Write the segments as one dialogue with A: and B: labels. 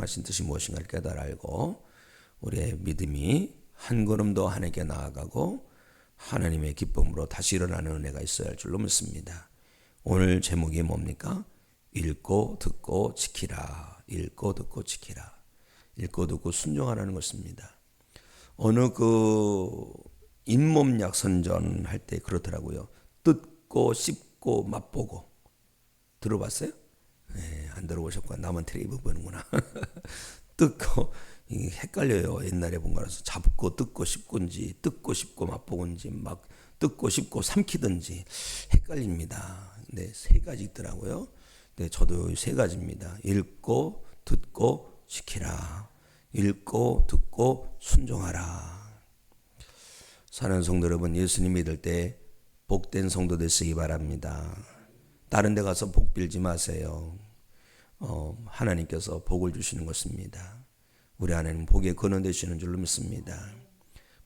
A: 행하신 뜻이 무엇인가를 깨달아 알고 우리의 믿음이 한 걸음 더 하나님께 나아가고 하나님의 기쁨으로 다시 일어나는 은혜가 있어야 할 줄로 믿습니다. 오늘 제목이 뭡니까? 읽고 듣고 지키라. 읽고 듣고 지키라. 읽고 듣고 순종하라는 것입니다. 어느 그 잇몸약 선전 할 때 그렇더라고요. 뜯고 씹고 맛보고 들어봤어요? 네, 안 들어보셨구나. 나만 텔레비 보는구나. 뜯고 헷갈려요. 옛날에 본 거라서 잡고 뜯고 씹고인지 뜯고 씹고 맛보고인지 막 뜯고 씹고 삼키든지 헷갈립니다. 근데 세 가지 있더라고요. 근데 저도 세 가지입니다. 읽고 듣고 지키라. 읽고 듣고 순종하라. 사는 성도 여러분 예수님 믿을 때 복된 성도 되시기 바랍니다. 다른 데 가서 복 빌지 마세요. 어, 하나님께서 복을 주시는 것입니다. 우리 안에는 복의 근원 되시는 줄로 믿습니다.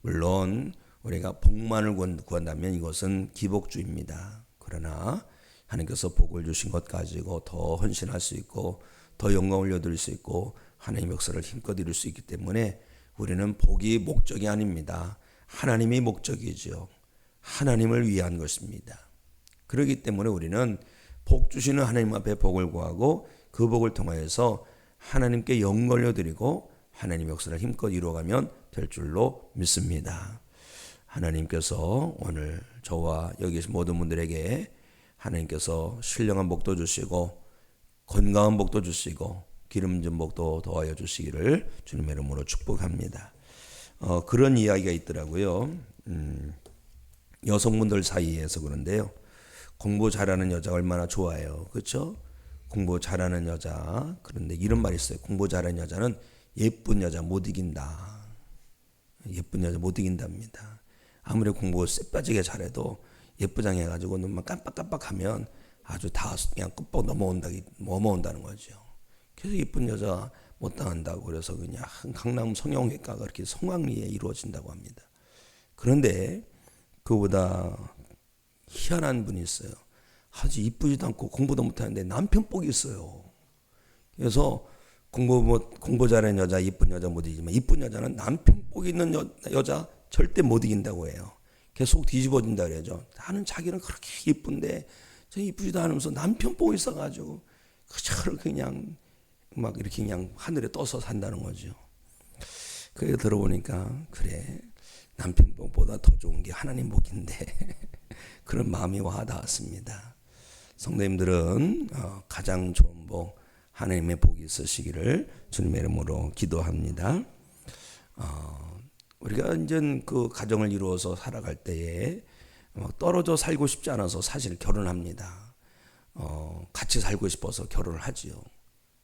A: 물론 우리가 복만을 구한다면 이것은 기복주입니다. 그러나 하나님께서 복을 주신 것 가지고 더 헌신할 수 있고 더 영광을 올려드릴 수 있고 하나님의 역사를 힘껏 이룰 수 있기 때문에 우리는 복이 목적이 아닙니다. 하나님이 목적이죠. 하나님을 위한 것입니다. 그렇기 때문에 우리는 복 주시는 하나님 앞에 복을 구하고 그 복을 통하여서 하나님께 영걸려 드리고 하나님 역사를 힘껏 이루어가면 될 줄로 믿습니다. 하나님께서 오늘 저와 여기 모든 분들에게 하나님께서 신령한 복도 주시고 건강한 복도 주시고 기름진 복도 더하여 주시기를 주님의 이름으로 축복합니다. 어, 그런 이야기가 있더라고요. 음, 여성분들 사이에서 그런데요. 공부 잘하는 여자가 얼마나 좋아요. 그렇죠? 공부 잘하는 여자. 그런데 이런 말이 있어요. 공부 잘하는 여자는 예쁜 여자 못 이긴다. 예쁜 여자 못 이긴답니다. 아무리 공부 쎄빠지게 잘해도 예쁘장 해가지고 눈만 깜빡깜빡하면 아주 다 그냥 끝뻑 넘어온다 넘어온다는 거죠. 그래서 예쁜 여자 못 당한다고 그래서 그냥 강남 성형외과가 그렇게 성황리에 이루어진다고 합니다. 그런데 그보다 희한한 분이 있어요. 아주 이쁘지도 않고 공부도 못하는데 남편 복이 있어요. 그래서 공부 뭐 공부 잘하는 여자, 이쁜 여자 못 이기지만 이쁜 여자는 남편 복 있는 여, 여자 절대 못 이긴다고 해요. 계속 뒤집어진다 그러죠. 나는 자기는 그렇게 이쁜데 저 이쁘지도 않으면서 남편 복 있어가지고 그저 그냥 막 이렇게 그냥 하늘에 떠서 산다는 거죠. 그래 들어보니까 그래 남편 복보다 더 좋은 게 하나님 복인데 그런 마음이 와 닿았습니다. 성도님들은 어, 가장 좋은 복 하나님의 복이 있으시기를 주님의 이름으로 기도합니다. 어, 우리가 이제 그 가정을 이루어서 살아갈 때에 떨어져 살고 싶지 않아서 사실 결혼합니다. 어, 같이 살고 싶어서 결혼을 하지요.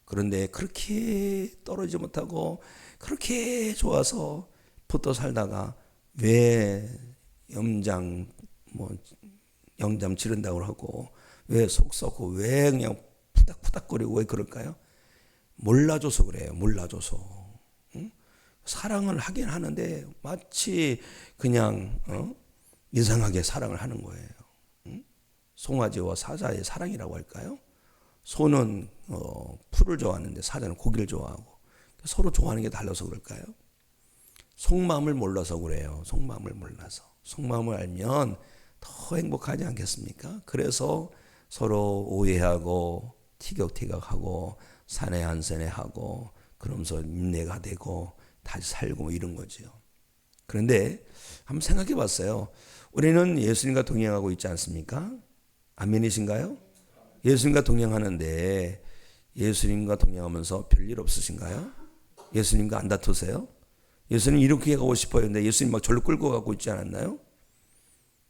A: 그런데 그렇게 떨어지지 못하고 그렇게 좋아서 붙어 살다가 왜 염장 뭐 영장 치른다고 하고 왜 속 썩고 왜 그냥 푸닥푸닥거리고 왜 그럴까요? 몰라줘서 그래요. 몰라줘서. 응? 사랑을 하긴 하는데 마치 그냥 어? 이상하게 사랑을 하는 거예요. 응? 송아지와 사자의 사랑이라고 할까요? 소는 어, 풀을 좋아하는데 사자는 고기를 좋아하고 서로 좋아하는 게 달라서 그럴까요? 속마음을 몰라서 그래요. 속마음을 몰라서. 속마음을 알면 더 행복하지 않겠습니까? 그래서 서로 오해하고 티격태격하고 사내 한산해하고 그러면서 인내가 되고 다시 살고 뭐 이런 거죠. 그런데 한번 생각해 봤어요. 우리는 예수님과 동행하고 있지 않습니까? 아멘이신가요? 예수님과 동행하는데 예수님과 동행하면서 별일 없으신가요? 예수님과 안 다투세요? 예수님 이렇게 가고 싶어요. 근데 예수님 막 절로 끌고 가고 있지 않았나요?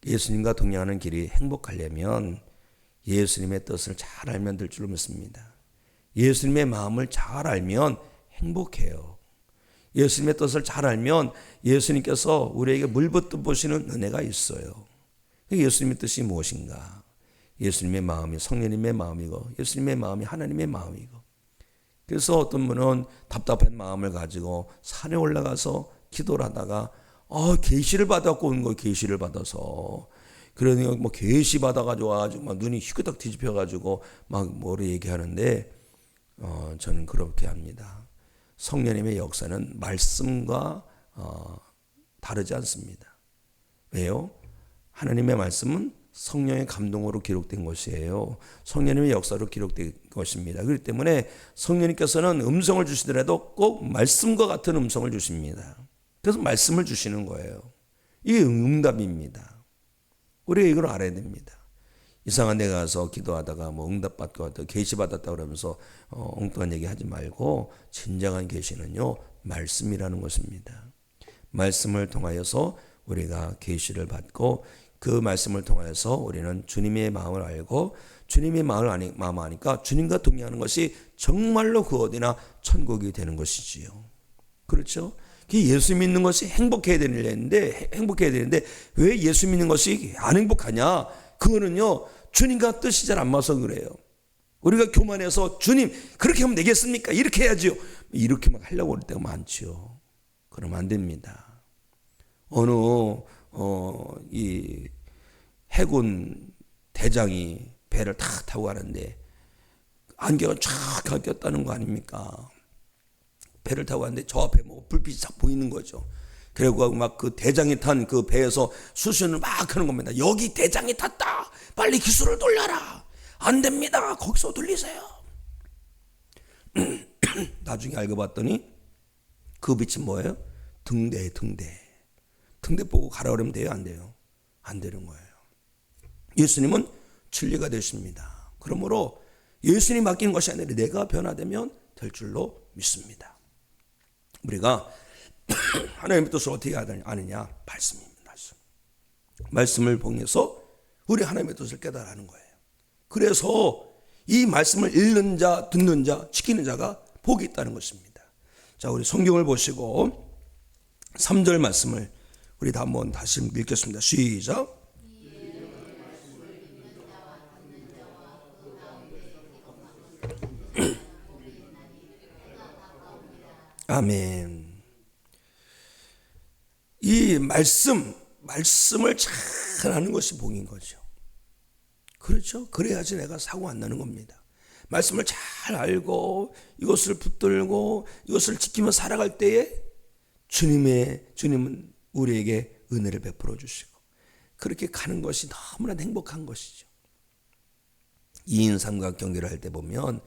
A: 예수님과 동행하는 길이 행복하려면 예수님의 뜻을 잘 알면 될 줄로 믿습니다. 예수님의 마음을 잘 알면 행복해요. 예수님의 뜻을 잘 알면 예수님께서 우리에게 물붓듯 보시는 은혜가 있어요. 예수님의 뜻이 무엇인가? 예수님의 마음이 성령님의 마음이고 예수님의 마음이 하나님의 마음이고 그래서 어떤 분은 답답한 마음을 가지고 산에 올라가서 기도를 하다가 아 계시를 받았고 온 거 계시를 받아서 그러니까 뭐 계시 받아가지고 와가지고 막 눈이 휘끄덕 뒤집혀가지고 막 뭐를 얘기하는데 어 저는 그렇게 합니다. 성령님의 역사는 말씀과 어, 다르지 않습니다. 왜요? 하나님의 말씀은 성령의 감동으로 기록된 것이에요. 성령님의 역사로 기록된 것입니다. 그렇기 때문에 성령님께서는 음성을 주시더라도 꼭 말씀과 같은 음성을 주십니다. 그래서 말씀을 주시는 거예요. 이게 응답입니다. 우리가 이걸 알아야 됩니다. 이상한 데 가서 기도하다가 뭐 응답 받고 왔다 계시 받았다 그러면서 어, 엉뚱한 얘기 하지 말고 진정한 계시는요 말씀이라는 것입니다. 말씀을 통하여서 우리가 계시를 받고 그 말씀을 통하여서 우리는 주님의 마음을 알고 주님의 마음을 아니, 마음 아니까 주님과 동의하는 것이 정말로 그 어디나 천국이 되는 것이지요. 그렇죠? 예수 믿는 것이 행복해야 되는데 행복해야 되는데 왜 예수 믿는 것이 안 행복하냐? 그거는요 주님과 뜻이 잘 안 맞아서 그래요. 우리가 교만해서 주님 그렇게 하면 되겠습니까? 이렇게 해야지요. 이렇게만 하려고 할 때가 많지요. 그러면 안 됩니다. 어느 어, 이 해군 대장이 배를 탁 타고 가는데 안개가 쫙 꼈다는 거 아닙니까? 배를 타고 가는데 저 앞에 뭐 불빛이 쫙 보이는 거죠. 그리고 막 그 대장이 탄 그 배에서 수신을 막 하는 겁니다. 여기 대장이 탔다. 빨리 기술을 돌려라. 안 됩니다. 거기서 돌리세요. 나중에 알고 봤더니 그 빛이 뭐예요? 등대, 등대. 등대 보고 가라 그러면 돼요? 안 돼요? 안 되는 거예요. 예수님은 진리가 되십니다. 그러므로 예수님 맡기는 것이 아니라 내가 변화되면 될 줄로 믿습니다. 우리가 하나님의 뜻을 어떻게 아느냐? 말씀입니다. 말씀. 말씀을 통해서 우리 하나님의 뜻을 깨달아는 거예요. 그래서 이 말씀을 읽는 자, 듣는 자, 지키는 자가 복이 있다는 것입니다. 자, 우리 성경을 보시고 3절 말씀을 우리 다 한번 다시 읽겠습니다. 시작. 아멘. 이 말씀, 말씀을 잘 하는 것이 복인 거죠. 그렇죠? 그래야지 내가 사고 안 나는 겁니다. 말씀을 잘 알고 이것을 붙들고 이것을 지키며 살아갈 때에 주님의 주님은 우리에게 은혜를 베풀어 주시고 그렇게 가는 것이 너무나 행복한 것이죠. 2인 삼각 경기를 할 때 보면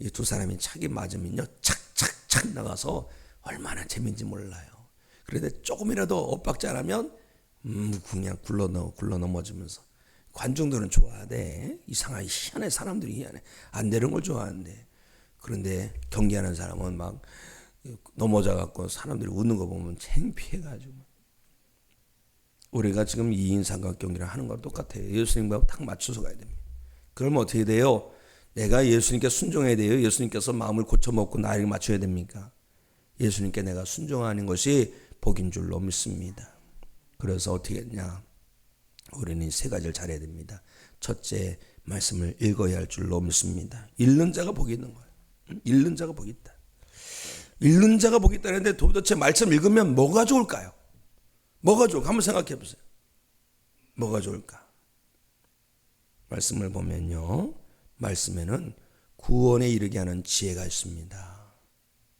A: 이 두 사람이 차기 맞으면요 착착착 나가서 얼마나 재밌는지 몰라요. 그런데 조금이라도 엇박자라면 음 그냥 굴러 넘어 굴러 넘어지면서 관중들은 좋아하대 이상하게 희한해 사람들이 희한해 안 되는 걸 좋아하는데 그런데 경기하는 사람은 막 넘어져 갖고 사람들이 웃는 거 보면 창피해 가지고 우리가 지금 2인 삼각경기를 하는 거랑 똑같아요. 예수님과 딱 맞춰서 가야 됩니다. 그러면 어떻게 돼요? 내가 예수님께 순종해야 돼요. 예수님께서 마음을 고쳐먹고 나에게 맞춰야 됩니까? 예수님께 내가 순종하는 것이 복인 줄로 믿습니다. 그래서 어떻게 했냐? 우리는 세 가지를 잘해야 됩니다. 첫째, 말씀을 읽어야 할 줄로 믿습니다. 읽는 자가 복이 있는 거예요. 읽는 자가 복이 있다. 읽는 자가 복이 있다는데 도대체 말씀 읽으면 뭐가 좋을까요? 뭐가 좋을까? 한번 생각해 보세요. 뭐가 좋을까? 말씀을 보면요. 말씀에는 구원에 이르게 하는 지혜가 있습니다.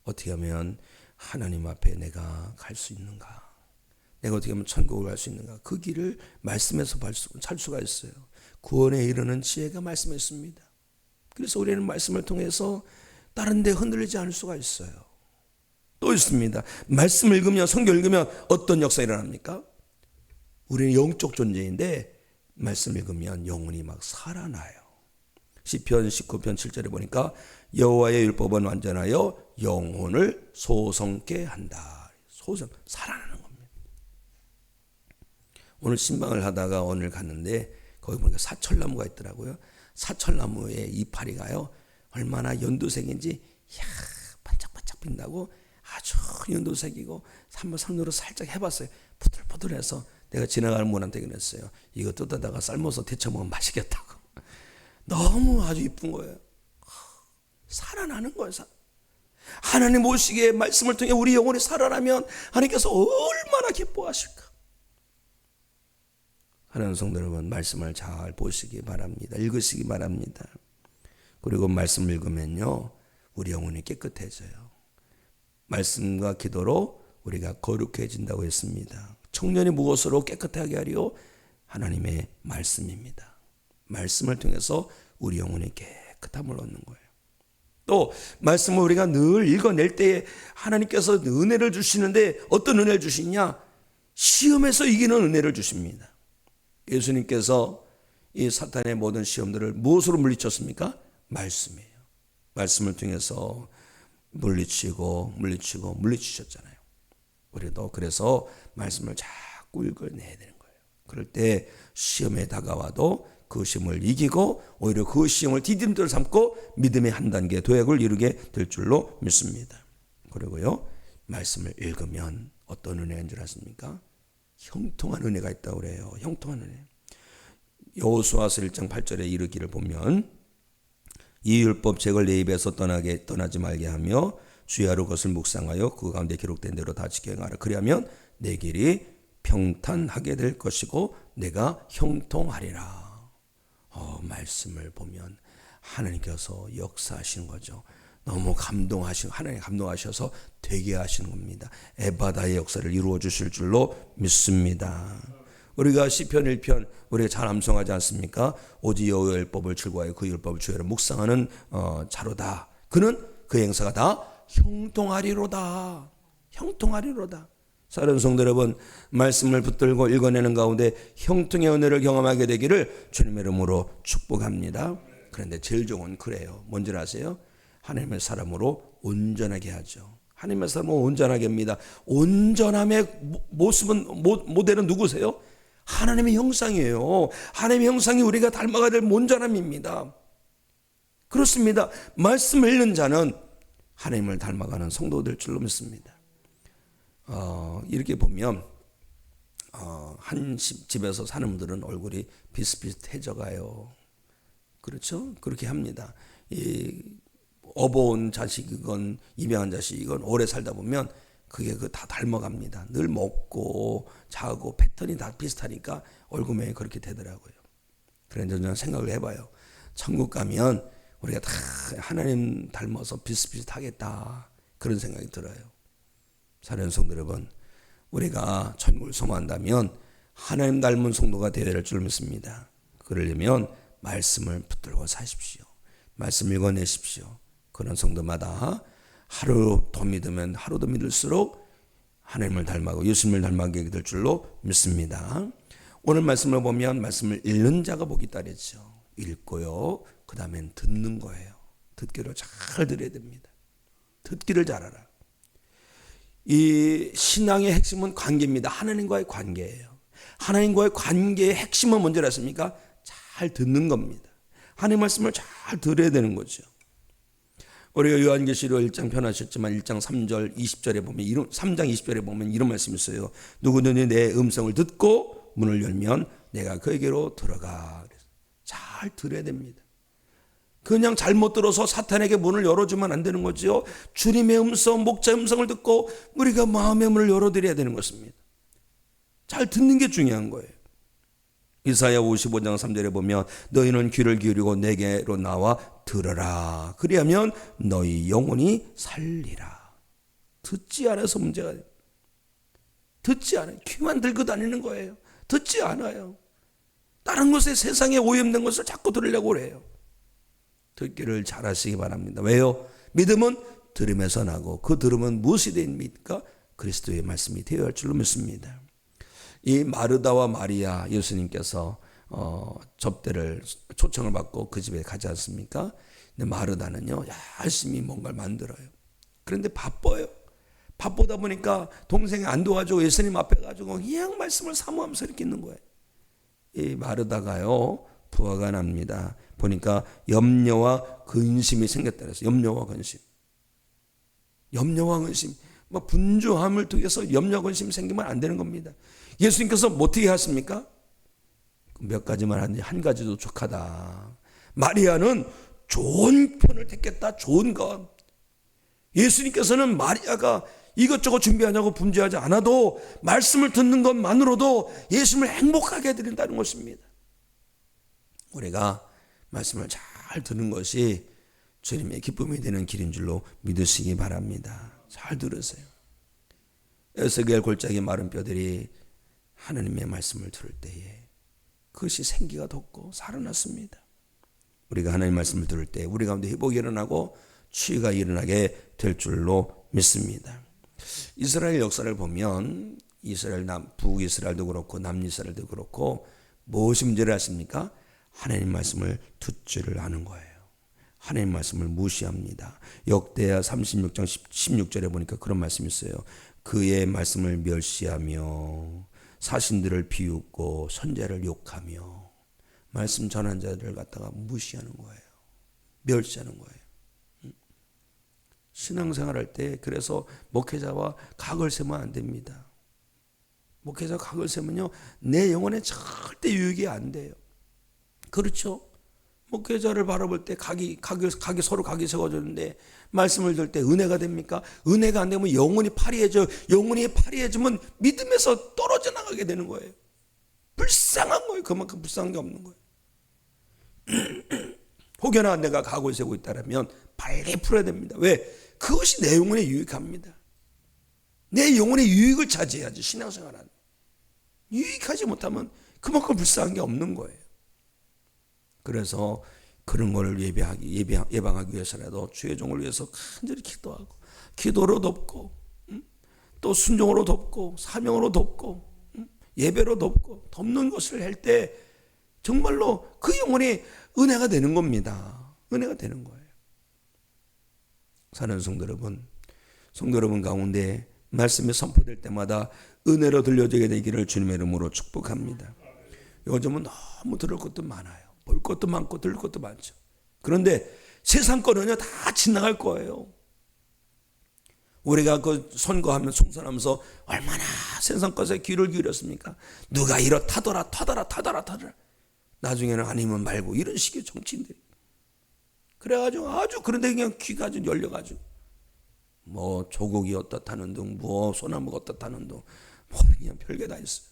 A: 어떻게 하면 하나님 앞에 내가 갈 수 있는가? 내가 어떻게 하면 천국을 갈 수 있는가? 그 길을 말씀에서 살 수가 있어요. 구원에 이르는 지혜가 말씀에 있습니다. 그래서 우리는 말씀을 통해서 다른 데 흔들리지 않을 수가 있어요. 또 있습니다. 말씀 읽으면 성경 읽으면 어떤 역사 일어납니까? 우리는 영적 존재인데 말씀 읽으면 영혼이 막 살아나요. 시편 19편 7절에 보니까 여호와의 율법은 완전하여 영혼을 소성케 한다. 소성 살아나는 겁니다. 오늘 신방을 하다가 오늘 갔는데 거기 보니까 사철나무가 있더라고요. 사철나무의 이파리가요 얼마나 연두색인지 야 반짝반짝 빛나고 아주 연두색이고 한번 상으로 살짝 해봤어요. 부들부들해서 내가 지나가는 분한테 그랬어요. 이거 뜯어다가 삶아서 데쳐 먹으면 맛있겠다고. 너무 아주 이쁜 거예요. 살아나는 거예요. 하나님 모시기에 말씀을 통해 우리 영혼이 살아나면 하나님께서 얼마나 기뻐하실까. 하나님 성도 여러분 말씀을 잘 보시기 바랍니다. 읽으시기 바랍니다. 그리고 말씀 읽으면요 우리 영혼이 깨끗해져요. 말씀과 기도로 우리가 거룩해진다고 했습니다. 청년이 무엇으로 깨끗하게 하리요? 하나님의 말씀입니다. 말씀을 통해서 우리 영혼이 깨끗함을 얻는 거예요. 또 말씀을 우리가 늘 읽어낼 때에 하나님께서 은혜를 주시는데 어떤 은혜를 주시냐? 시험에서 이기는 은혜를 주십니다. 예수님께서 이 사탄의 모든 시험들을 무엇으로 물리쳤습니까? 말씀이에요. 말씀을 통해서 물리치고 물리치고 물리치셨잖아요. 우리도 그래서 말씀을 자꾸 읽어내야 되는 거예요. 그럴 때 시험에 다가와도 그 시험을 이기고 오히려 그 시험을 디딤돌 삼고 믿음의 한 단계 도약을 이루게 될 줄로 믿습니다. 그리고요 말씀을 읽으면 어떤 은혜인 줄 아십니까? 형통한 은혜가 있다고 그래요. 형통한 은혜. 여호수아서 1장 8절에 이르기를 보면 이 율법 책을 내 입에서 떠나게 떠나지 말게 하며 주야로 것을 묵상하여 그 가운데 기록된 대로 다 지켜 행하라. 그리하면 내 길이 평탄하게 될 것이고 내가 형통하리라. 어, 말씀을 보면 하나님께서 역사하시는 거죠. 너무 감동하시 하나님 감동하셔서 되게 하시는 겁니다. 에바다의 역사를 이루어 주실 줄로 믿습니다. 우리가 시편 1편 우리가 잘 암송하지 않습니까? 오직 여호와의 율법을 즐거워하여 그 율법을 주의로 묵상하는 어, 자로다. 그는 그 행사가 다 형통하리로다. 형통하리로다. 사는 성도 여러분 말씀을 붙들고 읽어내는 가운데 형통의 은혜를 경험하게 되기를 주님의 이름으로 축복합니다. 그런데 제일 좋은 그래요. 뭔지 아세요? 하나님의 사람으로 온전하게 하죠. 하나님의 사람은 온전하게 합니다. 온전함의 모습은 모델은 누구세요? 하나님의 형상이에요. 하나님의 형상이 우리가 닮아가야 될 온전함입니다. 그렇습니다. 말씀을 읽는 자는 하나님을 닮아가는 성도들 줄로 믿습니다. 어, 이렇게 보면 어, 한 집에서 사는 분들은 얼굴이 비슷비슷해져 가요. 그렇죠? 그렇게 합니다. 이 어버운 자식이건 입양한 자식이건 오래 살다 보면 그게 그 다 닮아갑니다. 늘 먹고 자고 패턴이 다 비슷하니까 얼굴에 그렇게 되더라고요. 그런데 저는 생각을 해봐요. 천국 가면 우리가 다 하나님 닮아서 비슷비슷하겠다 그런 생각이 들어요. 사는 성도 여러분, 우리가 천국을 소망한다면 하나님 닮은 성도가 되어야 될줄 믿습니다. 그러려면 말씀을 붙들고 사십시오. 말씀 읽어내십시오. 그런 성도마다 하루 더 믿으면 하루 더 믿을수록 하나님을 닮아고 예수님을 닮아게 될 줄로 믿습니다. 오늘 말씀을 보면 말씀을 읽는 자가 복이 따르죠. 읽고요. 그 다음엔 듣는 거예요. 듣기를 잘 들어야 됩니다. 듣기를 잘하라. 이 신앙의 핵심은 관계입니다. 하나님과의 관계예요. 하나님과의 관계의 핵심은 뭔지 아십니까? 잘 듣는 겁니다. 하나님 말씀을 잘 들어야 되는 거죠. 우리가 요한계시록 1장 편하셨지만 1장 3절 20절에 보면 이런 3장 20절에 보면 이런 말씀이 있어요. 누구든지 내 음성을 듣고 문을 열면 내가 그에게로 들어가. 잘 들어야 됩니다. 그냥 잘못 들어서 사탄에게 문을 열어주면 안 되는 거죠. 주님의 음성, 목자의 음성을 듣고 우리가 마음의 문을 열어드려야 되는 것입니다. 잘 듣는 게 중요한 거예요. 이사야 55장 3절에 보면 너희는 귀를 기울이고 내게로 나와 들어라. 그리하면 너희 영혼이 살리라. 듣지 않아서 문제가 돼요. 듣지 않아요. 귀만 들고 다니는 거예요. 듣지 않아요. 다른 곳에 세상에 오염된 것을 자꾸 들으려고 그래요. 듣기를 잘 하시기 바랍니다. 왜요? 믿음은 들음에서 나고 그 들음은 무엇이 됩니까? 그리스도의 말씀이 되어야 할 줄로 믿습니다. 이 마르다와 마리아 예수님께서 어, 접대를 초청을 받고 그 집에 가지 않습니까? 근데 마르다는요 열심히 뭔가를 만들어요. 그런데 바빠요. 바쁘다 보니까 동생이 안 도와주고 예수님 앞에 가지고 그냥 말씀을 사모하면서 이렇게 있는 거예요. 이 마르다가요 부하가 납니다. 보니까 염려와 근심이 생겼다 그래서 염려와 근심. 염려와 근심. 뭐 분주함을 통해서 염려 근심 생기면 안 되는 겁니다. 예수님께서 뭐 어떻게 하십니까? 몇 가지만 하는데 한 가지도 족하다. 마리아는 좋은 편을 택했다. 좋은 것. 예수님께서는 마리아가 이것저것 준비하냐고 분주하지 않아도 말씀을 듣는 것만으로도 예수님을 행복하게 해드린다는 것입니다. 우리가 말씀을 잘 듣는 것이 주님의 기쁨이 되는 길인 줄로 믿으시기 바랍니다. 잘 들으세요. 에스겔 골짜기 마른 뼈들이 하나님의 말씀을 들을 때에 그것이 생기가 돋고 살아났습니다. 우리가 하나님 말씀을 들을 때 우리 가운데 회복이 일어나고 치유가 일어나게 될 줄로 믿습니다. 이스라엘 역사를 보면 이스라엘 남 북이스라엘도 그렇고 남이스라엘도 그렇고 무엇이 문제를 하십니까? 하나님 말씀을 듣지를 않은 거예요. 하나님 말씀을 무시합니다. 역대하 36장 16절에 보니까 그런 말씀이 있어요. 그의 말씀을 멸시하며 사신들을 비웃고 선제를 욕하며 말씀 전한 자들을 갖다가 무시하는 거예요. 멸시하는 거예요. 신앙생활 할때 그래서 목회자와 각을 세면 안 됩니다. 목회자 각을 세면요 내 영혼에 절대 유익이 안 돼요. 그렇죠? 목회자를 바라볼 때 각이 각이 각이 서로 각이 세워졌는데 말씀을 들 때 은혜가 됩니까? 은혜가 안 되면 영혼이 파리해져 영혼이 파리해지면 믿음에서 떨어져 나가게 되는 거예요. 불쌍한 거예요. 그만큼 불쌍한 게 없는 거예요. 혹여나 내가 각을 세우고 있다면 빨리 풀어야 됩니다. 왜? 그것이 내 영혼에 유익합니다. 내 영혼의 유익을 차지해야지 신앙생활하는. 유익하지 못하면 그만큼 불쌍한 게 없는 거예요. 그래서 그런 걸 예배하기 예배, 예방하기 위해서라도 주의 종을 위해서 간절히 기도하고 기도로 돕고 또 순종으로 돕고 사명으로 돕고 예배로 돕고 돕는 것을 할 때 정말로 그 영혼이 은혜가 되는 겁니다. 은혜가 되는 거예요. 사는 성도 여러분, 성도 여러분 가운데 말씀이 선포될 때마다 은혜로 들려지게 되기를 주님의 이름으로 축복합니다. 요즘은 너무 들을 것도 많아요. 볼 것도 많고 들을 것도 많죠. 그런데 세상 거는요 다 지나갈 거예요. 우리가 그 선거하면 총선하면서 얼마나 세상 것에 귀를 기울였습니까? 누가 이렇다더라 타더라 타더라 타더라. 나중에는 아니면 말고 이런 식의 정치인들이. 그래가지고 아주 그런데 그냥 귀가 좀 열려가지고 뭐 조국이 어떻다는 등, 뭐 소나무가 어떻다는 등, 뭐 그냥 별게 다 있어요.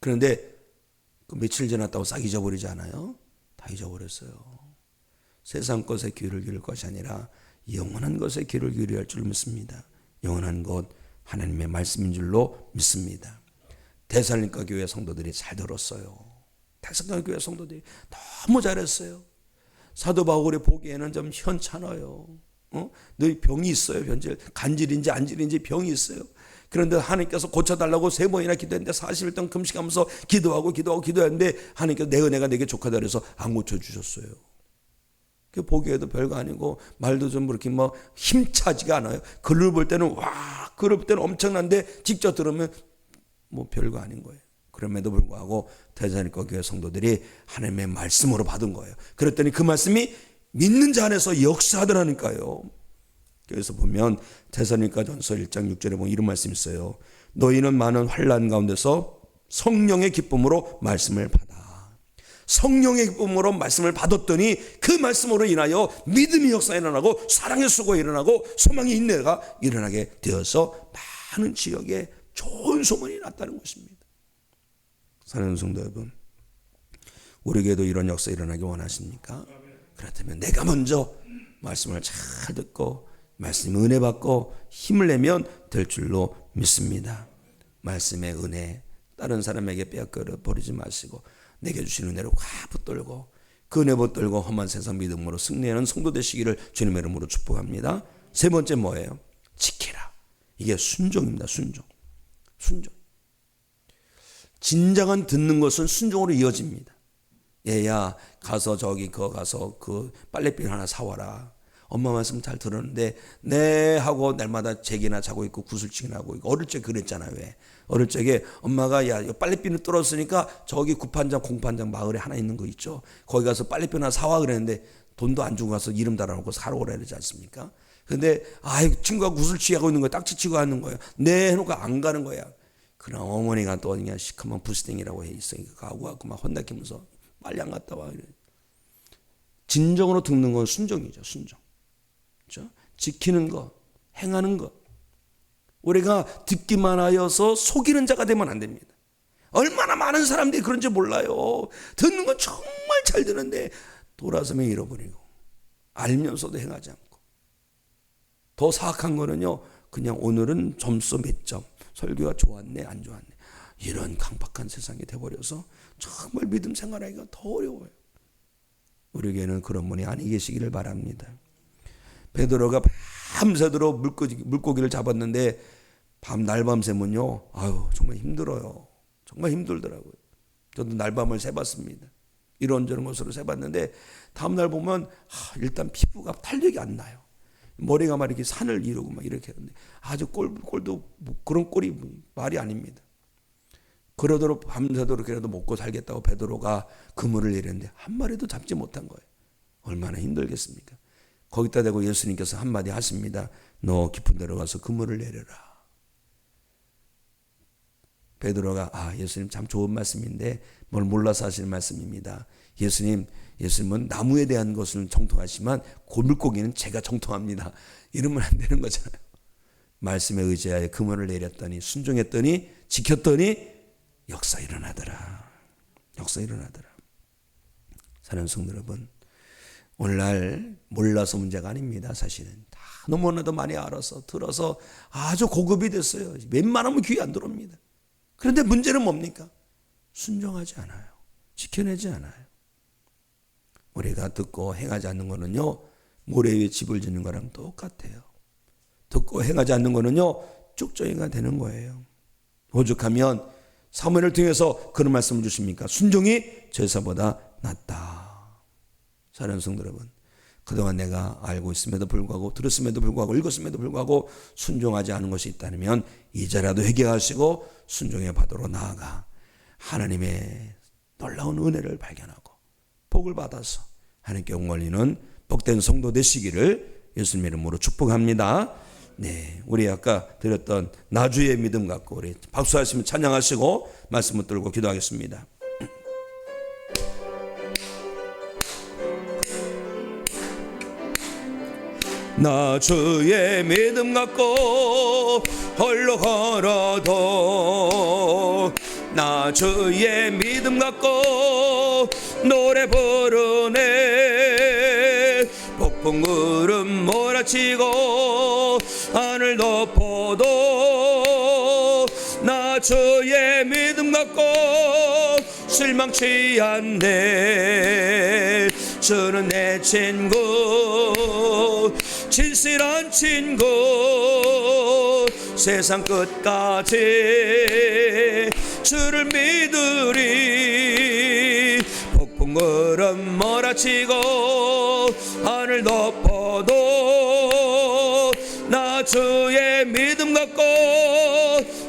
A: 그런데 그 며칠 지났다고 싹 잊어버리지 않아요? 다 잊어버렸어요. 세상 것에 귀를 기울 것이 아니라 영원한 것에 귀를 기울여야 할 줄 믿습니다. 영원한 것 하나님의 말씀인 줄로 믿습니다. 대살림과 교회 성도들이 잘 들었어요. 대살림과 교회 성도들이 너무 잘했어요. 사도 바울이 보기에는 좀 현찮아요. 어? 너희 병이 있어요, 변질. 간질인지 안질인지 병이 있어요. 그런데 하나님께서 고쳐달라고 세 번이나 기도했는데 40일 동안 금식하면서 기도하고 기도하고 기도했는데 하나님께서 내 은혜가 내게 족하다 그래서 안 고쳐주셨어요. 그 보기에도 별거 아니고 말도 좀 그렇게 뭐 힘차지가 않아요. 글을 볼 때는 와, 글을 볼 때는 엄청난데 직접 들으면 뭐 별거 아닌 거예요. 그럼에도 불구하고 대사님과 교회 성도들이 하나님의 말씀으로 받은 거예요. 그랬더니 그 말씀이 믿는 자 안에서 역사하더라니까요. 그래서 보면 대사님과 전서 1장 6절에 보면 이런 말씀이 있어요. 너희는 많은 환란 가운데서 성령의 기쁨으로 말씀을 받아. 성령의 기쁨으로 말씀을 받았더니 그 말씀으로 인하여 믿음이 역사 일어나고 사랑의 수고 일어나고 소망의 인내가 일어나게 되어서 많은 지역에 좋은 소문이 났다는 것입니다. 사랑하는 성도 여러분, 우리에게도 이런 역사 일어나기 원하십니까? 그렇다면 내가 먼저 말씀을 잘 듣고 말씀 은혜 받고 힘을 내면 될 줄로 믿습니다. 말씀의 은혜 다른 사람에게 빼앗겨 버리지 마시고 내게 주신 은혜로 확 붙들고 그 은혜 붙들고 험한 세상 믿음으로 승리하는 성도 되시기를 주님의 이름으로 축복합니다. 세 번째 뭐예요? 지키라. 이게 순종입니다. 순종. 순종. 진정한 듣는 것은 순종으로 이어집니다. 얘야 가서 저기 거 가서 그 빨래비 하나 사와라. 엄마 말씀 잘 들었는데 네 하고 날마다 제기나 자고 있고 구슬치기나 하고 있고 어릴 적 그랬잖아 왜. 어릴 적에 엄마가 야 빨래비는 뚫었으니까 저기 구판장 공판장 마을에 하나 있는 거 있죠? 거기 가서 빨래비 하나 사와 그랬는데 돈도 안 주고 가서 이름 달아놓고 사러 오라 그러지 않습니까? 근데 아이 친구가 구슬치기 하고 있는 거야. 딱지 치고 하는 거야. 네 해놓고 안 가는 거야. 그럼 어머니가 또 그냥 시커먼 부스댕이라고 해 있어 가고 갖고 막 혼나키면서 빨리 안 갔다 와. 진정으로 듣는 건 순종이죠 순종 그렇죠? 지키는 것, 행하는 것. 우리가 듣기만 하여서 속이는 자가 되면 안 됩니다. 얼마나 많은 사람들이 그런지 몰라요. 듣는 건 정말 잘 듣는데 돌아서면 잃어버리고 알면서도 행하지 않고 더 사악한 거는요. 그냥 오늘은 점수 몇 점. 설교가 좋았네, 안 좋았네. 이런 강박한 세상이 돼버려서 정말 믿음 생활하기가 더 어려워요. 우리에게는 그런 분이 아니 계시기를 바랍니다. 베드로가 밤새도록 물고기, 물고기를 잡았는데 밤 날밤새면요. 아유 정말 힘들어요. 정말 힘들더라고요. 저도 날밤을 새봤습니다. 이런저런 것으로 새봤는데 다음날 보면 아, 일단 피부가 탄력이 안 나요. 머리가 막 이렇게 산을 이루고 막 이렇게 하는데 아주 꼴, 꼴도 뭐 그런 꼴이 말이 아닙니다. 그러도록 밤새도록 그래도 먹고 살겠다고 베드로가 그물을 내렸는데 한 마리도 잡지 못한 거예요. 얼마나 힘들겠습니까? 거기다 대고 예수님께서 한마디 하십니다. 너 깊은 데로 가서 그물을 내려라. 베드로가 아 예수님 참 좋은 말씀인데 뭘 몰라서 하실 말씀입니다. 예수님 예수님은 나무에 대한 것은 정통하지만 고물고기는 제가 정통합니다. 이러면 안 되는 거잖아요. 말씀에 의지하여 그물을 내렸더니 순종했더니 지켰더니 역사 일어나더라. 역사 일어나더라. 사랑하는 성도 여러분, 오늘날 몰라서 문제가 아닙니다. 사실은 다 너무나도 많이 알아서 들어서 아주 고급이 됐어요. 웬만하면 귀에 안 들어옵니다. 그런데 문제는 뭡니까? 순종하지 않아요. 지켜내지 않아요. 우리가 듣고 행하지 않는 거는요, 모래 위에 집을 짓는 거랑 똑같아요. 듣고 행하지 않는 거는요, 쭉정이가 되는 거예요. 오죽하면 사무엘을 통해서 그런 말씀을 주십니까? 순종이 제사보다 낫다. 사랑하는 성도 여러분, 그동안 내가 알고 있음에도 불구하고 들었음에도 불구하고 읽었음에도 불구하고 순종하지 않은 것이 있다면 이제라도 회개하시고 순종의 바다로 나아가 하나님의 놀라운 은혜를 발견하고 복을 받아서 하나님께 옹걸리는 복된 성도 되시기를 예수님 이름으로 축복합니다. 네, 우리 아까 드렸던 나주의 믿음 갖고 우리 박수하시면 찬양하시고 말씀 붙들고 기도하겠습니다. 나 주의 믿음 갖고 홀로 걸어도 나 주의 믿음 갖고 노래 부르네. 폭풍 구름 몰아치고 하늘 덮어도 나 주의 믿음 갖고 실망치 않네. 주는 내 친구 진실한 친구 세상 끝까지 주를 믿으리. 폭풍 구름 몰아치고 하늘 덮어도 나 주의 믿음 갖고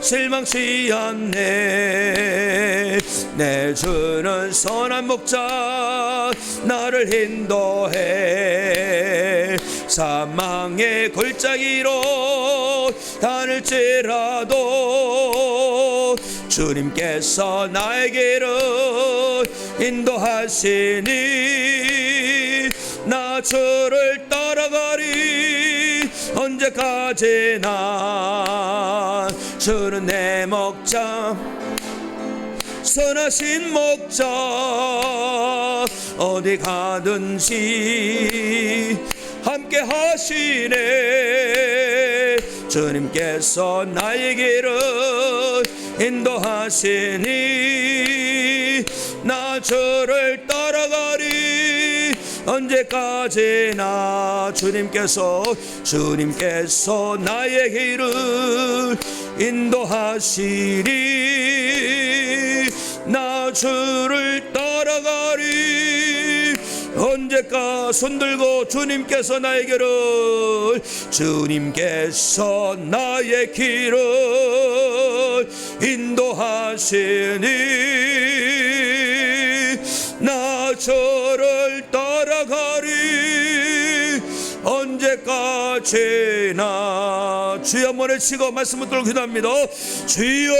A: 실망치 않네. 내 주는 선한 목자 나를 인도해 사망의 골짜기로 다닐지라도 주님께서 나에게를 인도하시니 나 주를 따라가리. 언제까지나 주는 내 목자 선하신 목자 어디 가든지 함께 하시네. 주님께서 나의 길을 인도하시니 나 주를 따라가리. 언제까지나 주님께서 주님께서 나의 길을 인도하시리. 나 주를 따라가리 언제까 손들고 주님께서 나에게를 주님께서 나의 길을 인도하시니 나 저를 따라가리. 언제까지나 주여 한번 외치고 말씀을 들고 기도합니다. 주여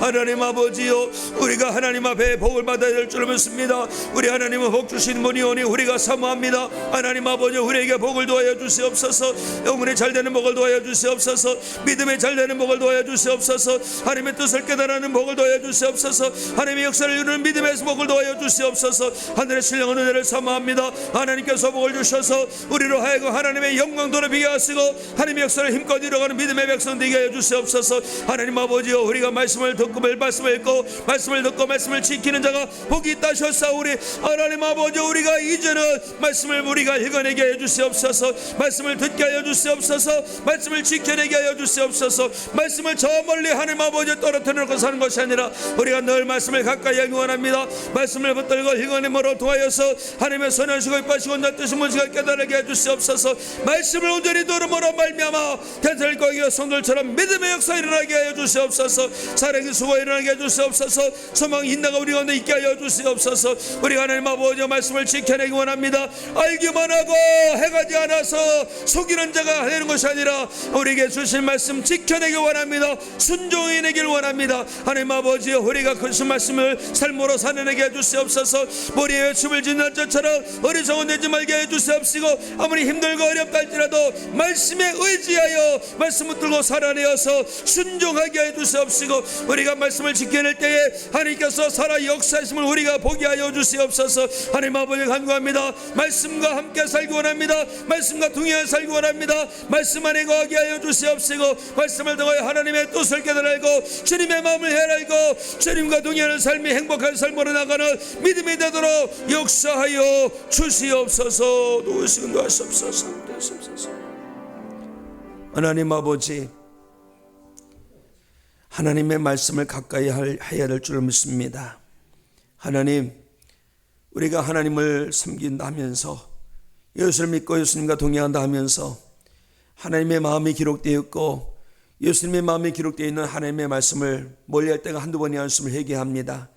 A: 하나님 아버지요 우리가 하나님 앞에 복을 받아야 될줄 믿습니다. 우리 하나님은 복 주신 분이 오니 우리가 사모합니다. 하나님 아버지 우리에게 복을 도하여 주시옵소서. 영혼이 잘 되는 복을 도하여 주시옵소서. 믿음이 잘 되는 복을 도하여 주시옵소서. 하나님의 뜻을 깨달아는 복을 도하여 주시옵소서. 하나님의 역사를 이루는 믿음의 복을 도하여 주시옵소서. 하늘의 신령한 은혜를 사모합니다. 하나님께서 복을 주셔서 우리로 하여금 하나님의 영광 돌아비게 하시고 하나님의 역사를 힘껏 이뤄가는 믿음의 백성 되게 하여 주시옵소서. 하나님 아버지여 우리가 말씀을 듣고 말씀을 읽고 말씀을 듣고 말씀을 지키는 자가 복이 있다 하셨사오리. 하나님 아버지 우리가 이제는 말씀을 우리가 읽어내게 하여 주시옵소서. 말씀을 듣게 하여 주시옵소서. 말씀을 지켜내게 하여 주시옵소서. 말씀을 저 멀리 하나님 아버지 떨어뜨려 놓고 사는 것이 아니라 우리가 늘 말씀을 가까이 하기 원합니다. 말씀을 붙들고 읽어내므로 통하여서 하나님의 선하시고 이빠시고 낫듯이 문지가 깨달게 해 주시옵소서. 말씀을 온전히 들음으로 말미암아天살과 이어 성들처럼 믿음의 역사 일어나게 하여 주시옵소서. 사랑의 수고 일어나게 해 주시옵소서 소망 인나가 우리 가운데 있게 하여 주시옵소서 우리 하나님 아버지 말씀을 지켜내기 원합니다. 알기만 하고 해가 지 않아서 속이는 자가 되는 것이 아니라 우리에게 주신 말씀 지켜내기 원합니다. 순종해 내길 원합니다. 하나님 아버지 우리가 그 말씀을 삶으로 살아내게 해주시옵소서 머리에 춤을 짓는 자처럼 어리석은 되지 말게 해주시옵시고 아무리 힘들고 어렵다 할지라도 말씀에 의지하여 말씀을 들고 살아내어서 순종하게 해주시옵시고 우리 가 말씀을 지켜낼 때에 하나님께서 살아 역사하심을 우리가 보게 하여 주시옵소서. 하나님 아버지 간구합니다. 말씀과 함께 살기 원합니다. 말씀과 동행하여 살기 원합니다. 말씀 안에 거하게 하여 주시옵시고 말씀을 통하여 하나님의 뜻을 깨달아 알고 주님의 마음을 헤알고 주님과 동행하는 삶이 행복한 삶으로 나가는 믿음이 되도록 역사하여 주시옵소서. 누구시건 도하시옵소서 도하시옵소서 하나님 아버지 하나님의 말씀을 가까이 할- 해야 될 줄 믿습니다 하나님 우리가 하나님을 섬긴다 하면서 예수를 믿고 예수님과 동행한다 하면서 하나님의 마음이 기록되어 있고 예수님의 마음이 기록되어 있는 하나님의 말씀을 멀리할 때가 한두 번이 아니었음을 회개합니다.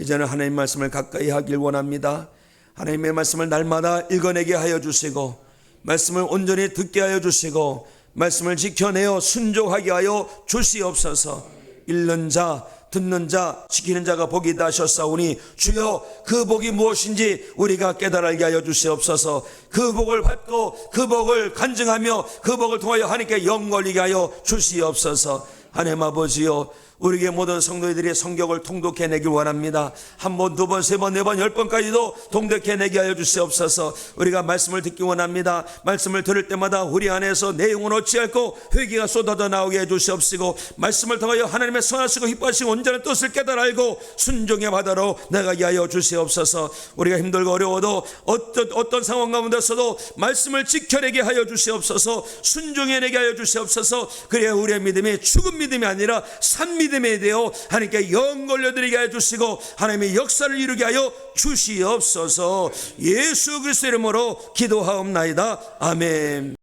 A: 이제는 하나님의 말씀을 가까이 하길 원합니다. 하나님의 말씀을 날마다 읽어내게 하여 주시고 말씀을 온전히 듣게 하여 주시고 말씀을 지켜내어 순종하게 하여 주시옵소서. 읽는 자 듣는 자 지키는 자가 복이다 하셨사오니 주여 그 복이 무엇인지 우리가 깨달게 하여 주시옵소서. 그 복을 받고 그 복을 간증하며 그 복을 통하여 하나님께 영걸리게 하여 주시옵소서 하나님 아버지여 우리에게 모든 성도들이 성경을 통독해내길 원합니다. 한 번, 두 번, 세 번, 네 번, 열 번까지도 통독해내게 하여 주시옵소서. 우리가 말씀을 듣기 원합니다. 말씀을 들을 때마다 우리 안에서 내용을 얻지 않고 회개가 쏟아져 나오게 해 주시옵시고 말씀을 통하여 하나님의 선하시고 기뻐하시고 온전한 뜻을 깨달아 알고 순종의 바다로 나가게 하여 주시옵소서. 우리가 힘들고 어려워도 어떤 어떤 상황 가운데서도 말씀을 지켜내게 하여 주시옵소서. 순종해내게 하여 주시옵소서. 그래야 우리의 믿음이 죽은 믿음 이 아니라 산 믿음에 대해 하나님께 영 걸려드리게 해 주시고 하나님의 역사를 이루게 하여 주시옵소서. 예수 그리스도 이름으로 기도하옵나이다. 아멘.